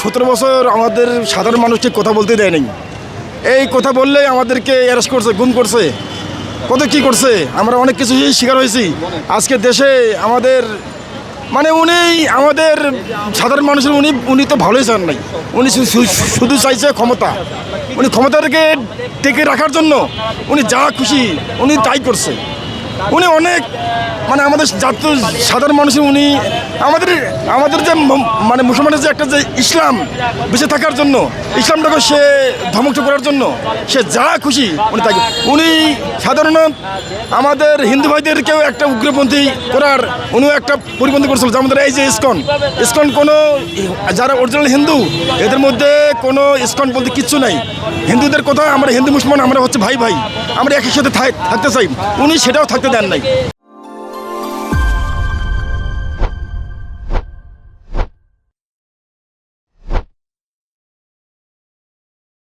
সতেরো বছর আমাদের সাধারণ মানুষকে কথা বলতে দেয় নাই। এই কথা বললেই আমাদেরকে অ্যারেস্ট করছে, গুম করছে। কত কি করছে? আমরা অনেক কিছু শিকার হয়েছি। আজকে দেশে আমাদের মানে উনি আমাদের সাধারণ মানুষের, উনি উনি তো ভালোই চান নাই। উনি শুধু চাইছে ক্ষমতা। উনি ক্ষমতাটাকে টেকে রাখার জন্য উনি যা খুশি, উনি তাই করছে। উনি অনেক মানে আমাদের জাত, সাধারণ মানুষের উনি আমাদের আমাদের যে মানে মুসলমানের যে একটা যে ইসলাম বেঁচে থাকার জন্য, ইসলামটাকে সে ধ্বংস করার জন্য, সে যা খুশি উনি তাই, উনি সাধারণত আমাদের হিন্দু ভাইদেরকেও একটা উগ্রপন্থী করার, উনিও একটা পরিপন্থী করেছিল ধরো এই যে ইস্কন ইস্কন কোনো যারা অরিজিনাল হিন্দু, এদের মধ্যে কোনো ইস্কন বলতে কিচ্ছু নাই। হিন্দুদের কথা, আমরা হিন্দু মুসলমান, আমরা হচ্ছে ভাই ভাই আমরা একই সাথে থাক- থাকতে চাই। উনি সেটাও থাকতে দেন নাই।